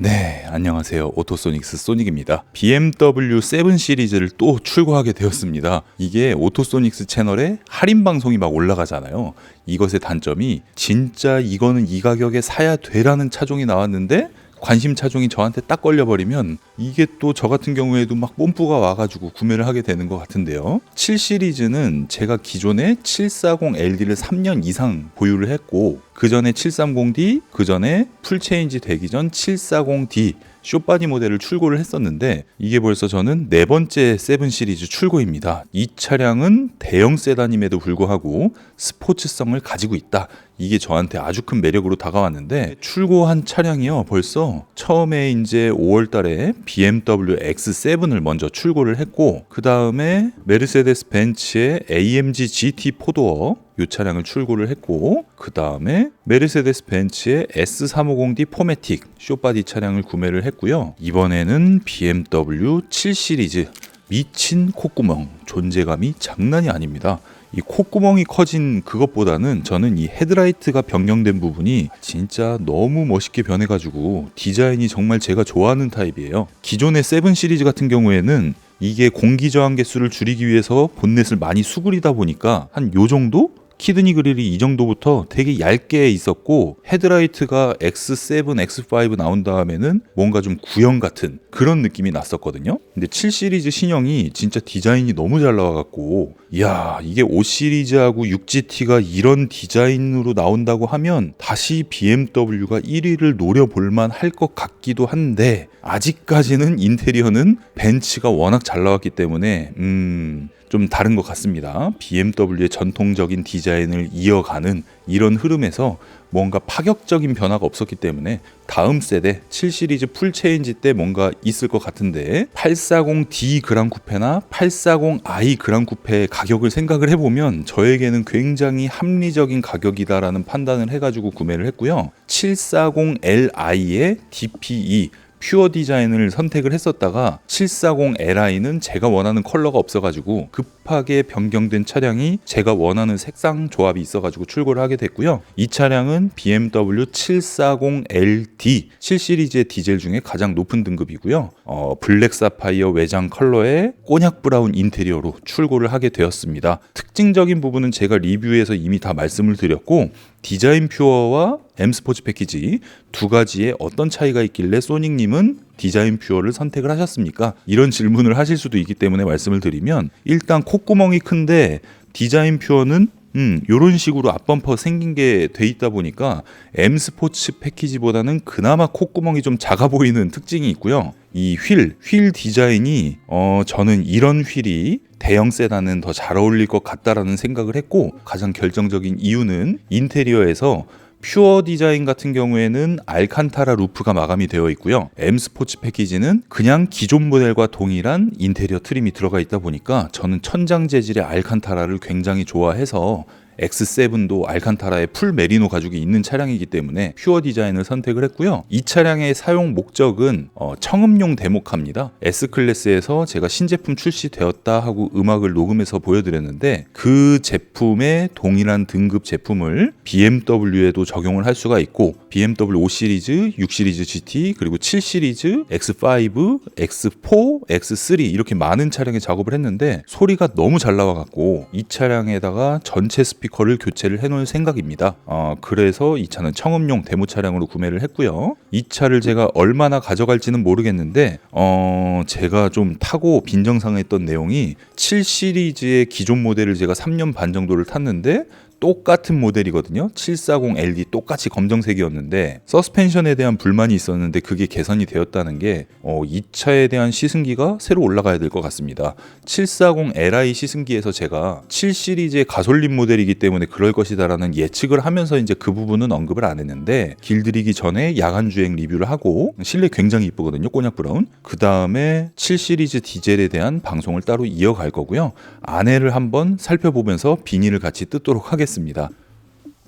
네, 안녕하세요. 오토소닉스 소닉입니다. BMW 7 시리즈를 또 출고하게 되었습니다. 이게 오토소닉스 채널에 할인 방송이 막 올라가잖아요. 이것의 단점이 진짜 이거는 이 가격에 사야 되라는 차종이 나왔는데 관심 차종이 저한테 딱 걸려버리면 이게 또 저 같은 경우에도 막 뽐뿌가 와가지고 구매를 하게 되는 것 같은데요. 7 시리즈는 제가 기존에 740LD를 3년 이상 보유를 했고 그 전에 730D, 그 전에 풀체인지 되기 전 740D 쇼바디 모델을 출고를 했었는데 이게 벌써 저는 네 번째 세븐 시리즈 출고입니다. 이 차량은 대형 세단임에도 불구하고 스포츠성을 가지고 있다. 이게 저한테 아주 큰 매력으로 다가왔는데 출고한 차량이요 벌써 처음에 이제 5월달에 BMW X7을 먼저 출고를 했고 그 다음에 메르세데스 벤츠의 AMG GT 포도어 이 차량을 출고를 했고 그 다음에 메르세데스 벤츠의 S350D 포매틱 쇼바디 차량을 구매를 했고요 이번에는 BMW 7 시리즈 미친 콧구멍 존재감이 장난이 아닙니다. 이 콧구멍이 커진 그것보다는 저는 이 헤드라이트가 변경된 부분이 진짜 너무 멋있게 변해가지고 디자인이 정말 제가 좋아하는 타입이에요. 기존의 세븐 시리즈 같은 경우에는 이게 공기 저항 개수를 줄이기 위해서 본넷을 많이 수그리다 보니까 한 요 정도 키드니 그릴이 이 정도부터 되게 얇게 있었고 헤드라이트가 X7, X5 나온 다음에는 뭔가 좀 구형 같은 그런 느낌이 났었거든요. 근데 7 시리즈 신형이 진짜 디자인이 너무 잘 나와갖고 이야 이게 5 시리즈하고 6GT가 이런 디자인으로 나온다고 하면 다시 BMW가 1위를 노려볼만 할 것 같기도 한데 아직까지는 인테리어는 벤츠가 워낙 잘 나왔기 때문에 음. 좀 다른 것 같습니다. BMW의 전통적인 디자인을 이어가는 이런 흐름에서 뭔가 파격적인 변화가 없었기 때문에 다음 세대 7 시리즈 풀 체인지 때 뭔가 있을 것 같은데 840D 그랑 쿠페나 840i 그랑 쿠페의 가격을 생각을 해보면 저에게는 굉장히 합리적인 가격이다라는 판단을 해가지고 구매를 했고요. 740Li의 DPE 퓨어 디자인을 선택을 했었다가 740Li는 제가 원하는 컬러가 없어가지고 급하게 변경된 차량이 제가 원하는 색상 조합이 있어가지고 출고를 하게 됐고요. 이 차량은 BMW 740LD 7 시리즈의 디젤 중에 가장 높은 등급이고요. 어, 블랙 사파이어 외장 컬러의 꼬냑 브라운 인테리어로 출고를 하게 되었습니다. 특징적인 부분은 제가 리뷰에서 이미 다 말씀을 드렸고 디자인 퓨어와 M 스포츠 패키지 두 가지에 어떤 차이가 있길래 소닉님은 디자인 퓨어를 선택을 하셨습니까? 이런 질문을 하실 수도 있기 때문에 말씀을 드리면 일단 콧구멍이 큰데 디자인 퓨어는 음, 요런 식으로 앞범퍼 생긴 게 돼 있다 보니까 M 스포츠 패키지보다는 그나마 콧구멍이 좀 작아 보이는 특징이 있고요. 이 휠, 휠 디자인이 어 저는 이런 휠이 대형 세단은 더 잘 어울릴 것 같다라는 생각을 했고 가장 결정적인 이유는 인테리어에서 퓨어 디자인 같은 경우에는 알칸타라 루프가 마감이 되어 있고요. M 스포츠 패키지는 그냥 기존 모델과 동일한 인테리어 트림이 들어가 있다 보니까 저는 천장 재질의 알칸타라를 굉장히 좋아해서 X7도 알칸타라의 풀 메리노 가죽이 있는 차량이기 때문에 퓨어 디자인을 선택을 했고요. 이 차량의 사용 목적은 어, 청음용 데모카입니다. S클래스에서 제가 신제품 출시되었다 하고 음악을 녹음해서 보여드렸는데 그 제품의 동일한 등급 제품을 BMW에도 적용을 할 수가 있고 BMW 5 시리즈, 6 시리즈 GT 그리고 7 시리즈, X5, X4, X3 이렇게 많은 차량에 작업을 했는데 소리가 너무 잘 나와갖고 이 차량에다가 전체 스피커 를 교체를 해놓을 생각입니다. 어, 그래서 이 차는 청음용 데모 차량으로 구매를 했고요. 이 차를 제가 얼마나 가져갈지는 모르겠는데 어, 제가 좀 타고 빈정상했던 내용이 7 시리즈의 기존 모델을 제가 3년 반 정도를 탔는데 똑같은 모델이거든요. 740LD 똑같이 검정색이었는데 서스펜션에 대한 불만이 있었는데 그게 개선이 되었다는 게 어, 이 차에 대한 시승기가 새로 올라가야 될 것 같습니다. 740Li 시승기에서 제가 7 시리즈의 가솔린 모델이기 때문에 그럴 것이다라는 예측을 하면서 이제 그 부분은 언급을 안 했는데 길들이기 전에 야간 주행 리뷰를 하고 실내 굉장히 이쁘거든요. 꼬냑 브라운. 그 다음에 7 시리즈 디젤에 대한 방송을 따로 이어갈 거고요. 안에를 한번 살펴보면서 비닐을 같이 뜯도록 하겠습니다. 하겠습니다.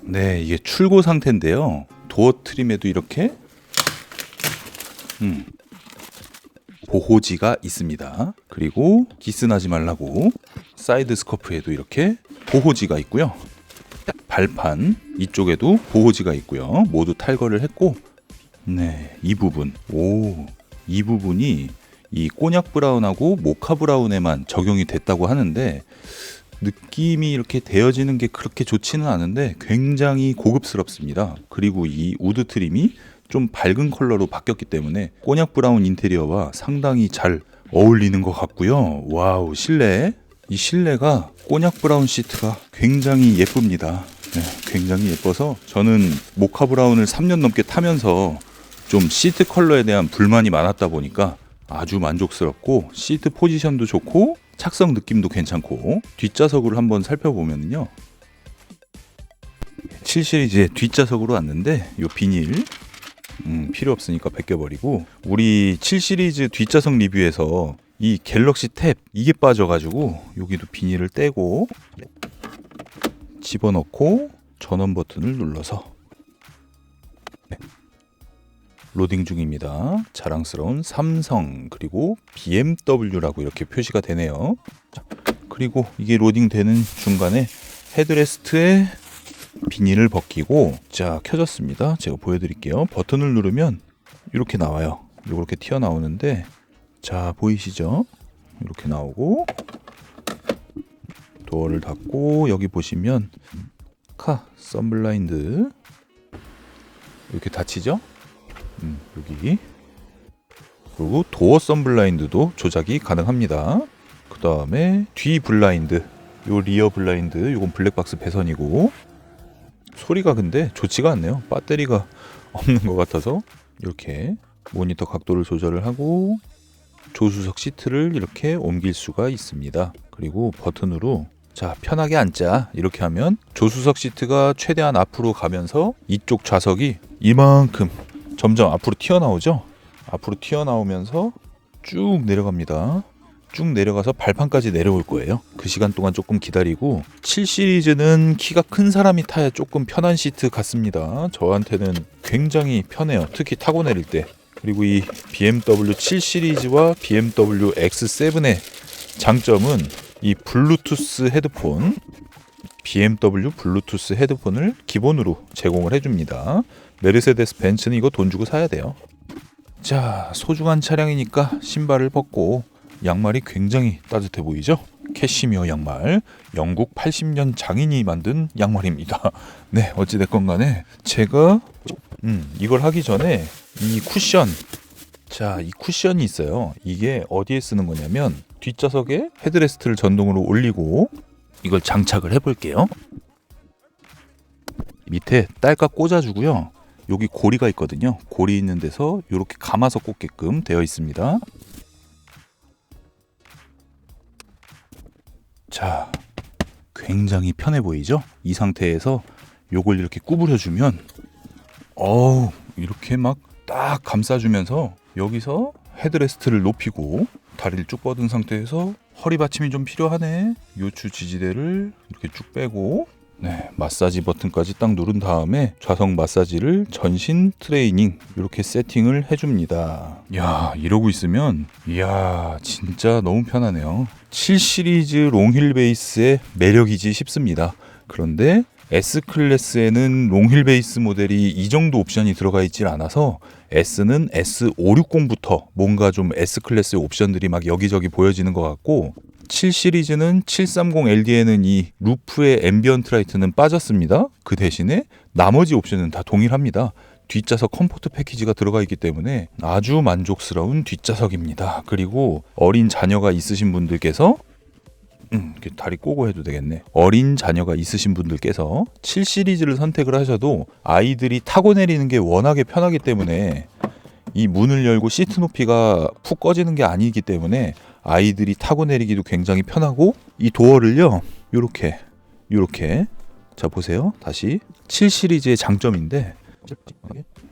네, 이게 출고 상태인데요. 도어 트림에도 이렇게 음, 보호지가 있습니다. 그리고 기스나지 말라고 사이드 스커프에도 이렇게 보호지가 있고요. 발판 이쪽에도 보호지가 있고요. 모두 탈거를 했고 네, 이 부분. 오, 이 부분이 이 꼬냑 브라운하고 모카 브라운에만 적용이 됐다고 하는데 느낌이 이렇게 되어지는 게 그렇게 좋지는 않은데 굉장히 고급스럽습니다. 그리고 이 우드 트림이 좀 밝은 컬러로 바뀌었기 때문에 꼬냑 브라운 인테리어와 상당히 잘 어울리는 것 같고요. 와우, 실내. 이 실내가 꼬냑 브라운 시트가 굉장히 예쁩니다. 네, 굉장히 예뻐서 저는 모카 브라운을 3년 넘게 타면서 좀 시트 컬러에 대한 불만이 많았다 보니까 아주 만족스럽고 시트 포지션도 좋고 착석 느낌도 괜찮고 뒷좌석으로 한번 살펴보면요. 7 시리즈의 뒷좌석으로 왔는데 요 비닐 음, 필요 없으니까 벗겨버리고 우리 7 시리즈 뒷좌석 리뷰에서 이 갤럭시 탭 이게 빠져가지고 여기도 비닐을 떼고 집어넣고 전원 버튼을 눌러서 네. 로딩 중입니다. 자랑스러운 삼성 그리고 BMW라고 이렇게 표시가 되네요. 자, 그리고 이게 로딩 되는 중간에 헤드레스트에 비닐을 벗기고 자 켜졌습니다. 제가 보여드릴게요. 버튼을 누르면 이렇게 나와요. 이렇게 튀어나오는데 자 보이시죠? 이렇게 나오고 도어를 닫고 여기 보시면 카 썬블라인드 이렇게 닫히죠? 음, 여기 그리고 도어 썬블라인드도 조작이 가능합니다. 그 다음에 뒤 블라인드 요 리어 블라인드 요건 블랙박스 배선이고 소리가 근데 좋지가 않네요. 배터리가 없는 것 같아서 이렇게 모니터 각도를 조절을 하고 조수석 시트를 이렇게 옮길 수가 있습니다. 그리고 버튼으로 자 편하게 앉자 이렇게 하면 조수석 시트가 최대한 앞으로 가면서 이쪽 좌석이 이만큼 점점 앞으로 튀어나오죠. 앞으로 튀어나오면서 쭉 내려갑니다. 쭉 내려가서 발판까지 내려올 거예요. 그 시간 동안 조금 기다리고 7 시리즈는 키가 큰 사람이 타야 조금 편한 시트 같습니다. 저한테는 굉장히 편해요. 특히 타고 내릴 때. 그리고 이 BMW 7 시리즈와 BMW X7의 장점은 이 블루투스 헤드폰 BMW 블루투스 헤드폰을 기본으로 제공을 해줍니다. 메르세데스 벤츠는 이거 돈 주고 사야 돼요. 자, 소중한 차량이니까 신발을 벗고 양말이 굉장히 따뜻해 보이죠? 캐시미어 양말, 영국 80년 장인이 만든 양말입니다. 네, 어찌됐건 간에 제가 음, 이걸 하기 전에 이 쿠션 자, 이 쿠션이 있어요. 이게 어디에 쓰는 거냐면 뒷좌석에 헤드레스트를 전동으로 올리고 이걸 장착을 해볼게요. 밑에 딸깍 꽂아주고요. 여기 고리가 있거든요. 고리 있는 데서 이렇게 감아서 꽂게끔 되어 있습니다. 자, 굉장히 편해 보이죠? 이 상태에서 요걸 이렇게 구부려주면 어우 이렇게 막 딱 감싸주면서 여기서 헤드레스트를 높이고 다리를 쭉 뻗은 상태에서 허리 받침이 좀 필요하네 요추 지지대를 이렇게 쭉 빼고 네, 마사지 버튼까지 딱 누른 다음에 좌석 마사지를 전신 트레이닝 이렇게 세팅을 해줍니다. 야 이러고 있으면 이야 진짜 너무 편하네요. 7 시리즈 롱힐 베이스의 매력이지 싶습니다. 그런데 S 클래스에는 롱힐 베이스 모델이 이 정도 옵션이 들어가 있질 않아서 S는 S560부터 뭔가 좀 S 클래스의 옵션들이 막 여기저기 보여지는 것 같고 7 시리즈는 730 LD에는 이 루프의 앰비언트 라이트는 빠졌습니다. 그 대신에 나머지 옵션은 다 동일합니다. 뒷좌석 컴포트 패키지가 들어가 있기 때문에 아주 만족스러운 뒷좌석입니다. 그리고 어린 자녀가 있으신 분들께서 음, 이렇게 다리 꼬고 해도 되겠네. 어린 자녀가 있으신 분들께서 7 시리즈를 선택을 하셔도 아이들이 타고 내리는 게 워낙에 편하기 때문에 이 문을 열고 시트 높이가 푹 꺼지는 게 아니기 때문에 아이들이 타고 내리기도 굉장히 편하고 이 도어를요. 요렇게 요렇게 자 보세요. 다시 7 시리즈의 장점인데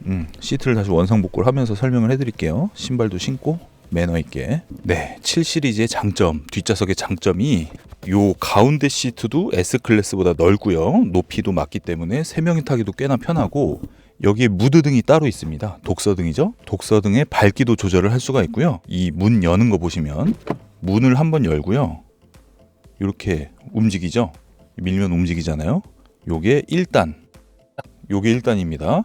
음, 시트를 다시 원상복구를 하면서 설명을 해드릴게요. 신발도 신고 매너 있게. 네, 7 시리즈의 장점, 뒷좌석의 장점이 요 가운데 시트도 S 클래스보다 넓고요. 높이도 맞기 때문에 세 명이 타기도 꽤나 편하고 여기에 무드등이 따로 있습니다. 독서등이죠. 독서등의 밝기도 조절을 할 수가 있고요. 이 문 여는 거 보시면 문을 한번 열고요. 이렇게 움직이죠. 밀면 움직이잖아요. 요게 1단. 요게 1단입니다.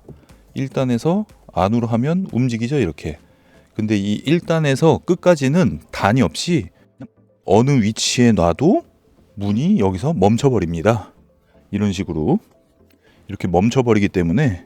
1단에서 안으로 하면 움직이죠 이렇게. 근데 이 1단에서 끝까지는 단이 없이 어느 위치에 놔도 문이 여기서 멈춰버립니다. 이런 식으로 이렇게 멈춰버리기 때문에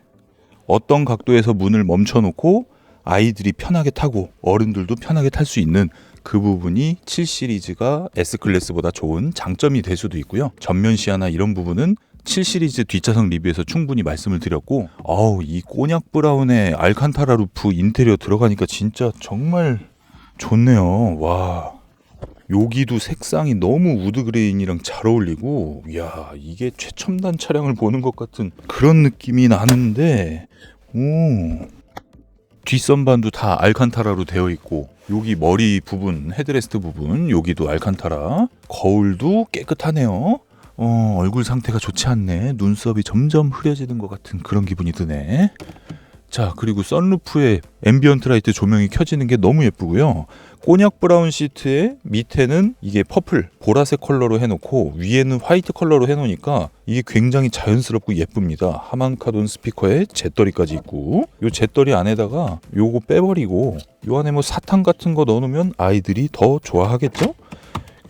어떤 각도에서 문을 멈춰놓고 아이들이 편하게 타고 어른들도 편하게 탈 수 있는 그 부분이 7 시리즈가 S 클래스보다 좋은 장점이 될 수도 있고요. 전면 시야나 이런 부분은 7 시리즈 뒷좌석 리뷰에서 충분히 말씀을 드렸고, 어우 이 꼬냑 브라운의 알칸타라 루프 인테리어 들어가니까 진짜 정말 좋네요. 와. 여기도 색상이 너무 우드 그레인이랑 잘 어울리고, 야 이게 최첨단 차량을 보는 것 같은 그런 느낌이 나는데, 오. 뒷선반도 다 알칸타라로 되어 있고 여기 머리 부분 헤드레스트 부분 여기도 알칸타라 거울도 깨끗하네요 어, 얼굴 상태가 좋지 않네. 눈썹이 점점 흐려지는 것 같은 그런 기분이 드네. 자 그리고 썬루프에 앰비언트 라이트 조명이 켜지는 게 너무 예쁘고요. 꼬냑 브라운 시트에 밑에는 이게 퍼플 보라색 컬러로 해놓고 위에는 화이트 컬러로 해놓으니까 이게 굉장히 자연스럽고 예쁩니다. 하만카돈 스피커에 잿더리까지 있고 요 잿더리 안에다가 요거 빼버리고 요 안에 뭐 사탕 같은 거 넣어놓으면 아이들이 더 좋아하겠죠?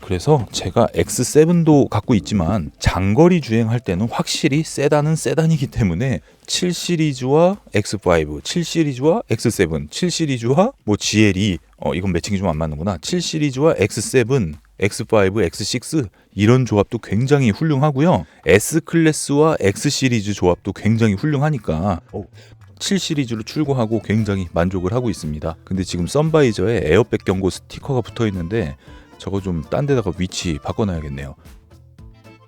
그래서 제가 X7도 갖고 있지만 장거리 주행할 때는 확실히 세단은 세단이기 때문에 7 시리즈와 X5, 7 시리즈와 X7, 7 시리즈와 뭐 GLE 어 이건 매칭이 좀 안 맞는구나. 7 시리즈와 X7, X5, X6 이런 조합도 굉장히 훌륭하고요. S 클래스와 X 시리즈 조합도 굉장히 훌륭하니까 7 시리즈로 출고하고 굉장히 만족을 하고 있습니다. 근데 지금 썬바이저에 에어백 경고 스티커가 붙어 있는데 저거 좀 딴 데다가 위치 바꿔놔야겠네요.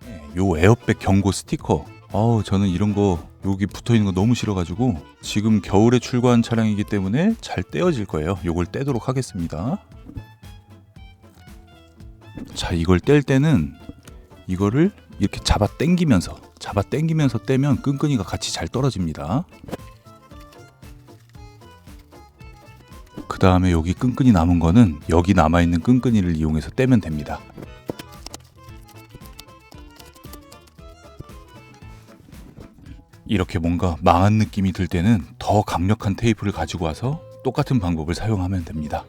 네, 요 에어백 경고 스티커. 어우 저는 이런 거 여기 붙어 있는 거 너무 싫어가지고 지금 겨울에 출고한 차량이기 때문에 잘 떼어질 거예요. 요걸 떼도록 하겠습니다. 자 이걸 뗄 때는 이거를 이렇게 잡아 당기면서 잡아 당기면서 떼면 끈끈이가 같이 잘 떨어집니다. 그 다음에 여기 끈끈이 남은 거는 여기 남아있는 끈끈이를 이용해서 떼면 됩니다. 이렇게 뭔가 망한 느낌이 들 때는 더 강력한 테이프를 가지고 와서 똑같은 방법을 사용하면 됩니다.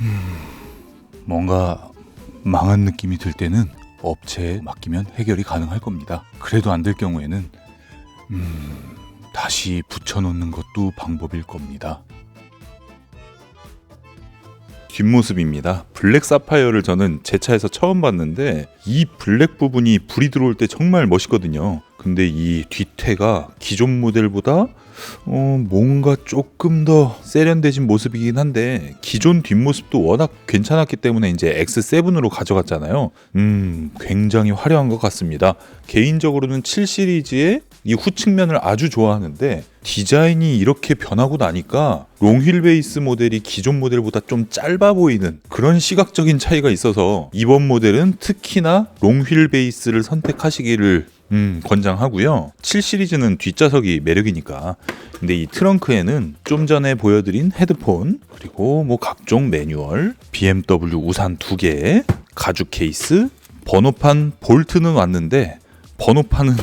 음, 뭔가 망한 느낌이 들 때는 업체에 맡기면 해결이 가능할 겁니다. 그래도 안 될 경우에는 음, 다시 붙여놓는 것도 방법일 겁니다. 뒷모습입니다. 블랙 사파이어를 저는 제 차에서 처음 봤는데 이 블랙 부분이 불이 들어올 때 정말 멋있거든요. 근데 이 뒤태가 기존 모델보다 어, 뭔가 조금 더 세련되진 모습이긴 한데 기존 뒷모습도 워낙 괜찮았기 때문에 이제 X7으로 가져갔잖아요. 음, 굉장히 화려한 것 같습니다. 개인적으로는 7 시리즈의 이 후측면을 아주 좋아하는데 디자인이 이렇게 변하고 나니까 롱휠 베이스 모델이 기존 모델보다 좀 짧아 보이는 그런 시각적인 차이가 있어서 이번 모델은 특히나 롱휠 베이스를 선택하시기를 음, 권장하고요. 7 시리즈는 뒷좌석이 매력이니까. 근데 이 트렁크에는 좀 전에 보여드린 헤드폰, 그리고 뭐 각종 매뉴얼, BMW 우산 두 개, 가죽 케이스, 번호판 볼트는 왔는데 번호판은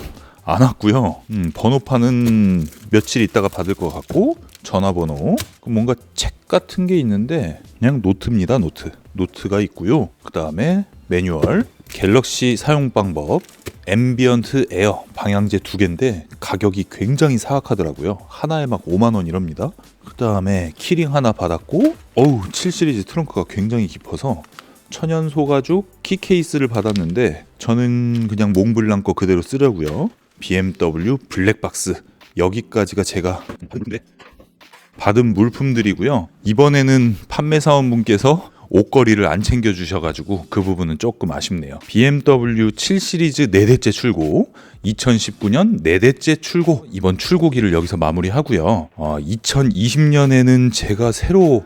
안 왔고요. 음, 번호판은 며칠 있다가 받을 것 같고 전화번호, 뭔가 책 같은 게 있는데 그냥 노트입니다. 노트. 노트가 있고요. 그 다음에 매뉴얼, 갤럭시 사용 방법, 앰비언트 에어 방향제 두 개인데 가격이 굉장히 사악하더라고요. 하나에 막 5만 원 이럽니다. 그 다음에 키링 하나 받았고, 어우 7 시리즈 트렁크가 굉장히 깊어서 천연 소가죽 키 케이스를 받았는데 저는 그냥 몽블랑 거 그대로 쓰려고요. BMW 블랙박스 여기까지가 제가 받은 물품들이고요. 이번에는 판매 사원분께서 옷걸이를 안 챙겨 주셔가지고 그 부분은 조금 아쉽네요. BMW 7 시리즈 네 대째 출고, 2019년 네 대째 출고 이번 출고기를 여기서 마무리하고요. 어, 2020년에는 제가 새로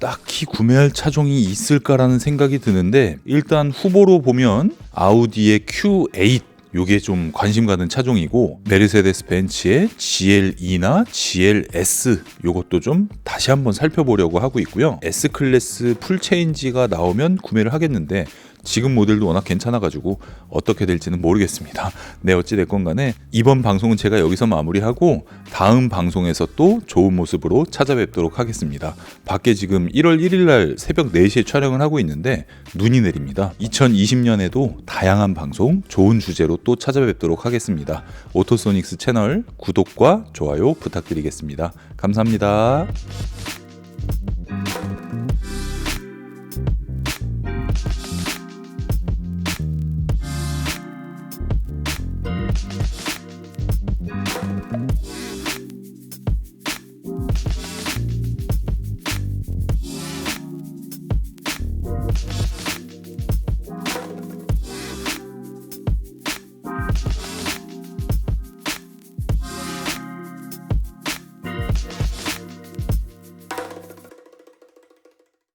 딱히 구매할 차종이 있을까라는 생각이 드는데 일단 후보로 보면 아우디의 Q8 요게 좀 관심 가는 차종이고 메르세데스 벤츠의 GLE나 GLS 요것도 좀 다시 한번 살펴보려고 하고 있고요. S 클래스 풀 체인지가 나오면 구매를 하겠는데 지금 모델도 워낙 괜찮아가지고 어떻게 될지는 모르겠습니다. 네 어찌 됐건 간에 이번 방송은 제가 여기서 마무리하고 다음 방송에서 또 좋은 모습으로 찾아뵙도록 하겠습니다. 밖에 지금 1월 1일 날 새벽 4시에 촬영을 하고 있는데 눈이 내립니다. 2020년에도 다양한 방송 좋은 주제로 또 찾아뵙도록 하겠습니다. 오토소닉스 채널 구독과 좋아요 부탁드리겠습니다. 감사합니다.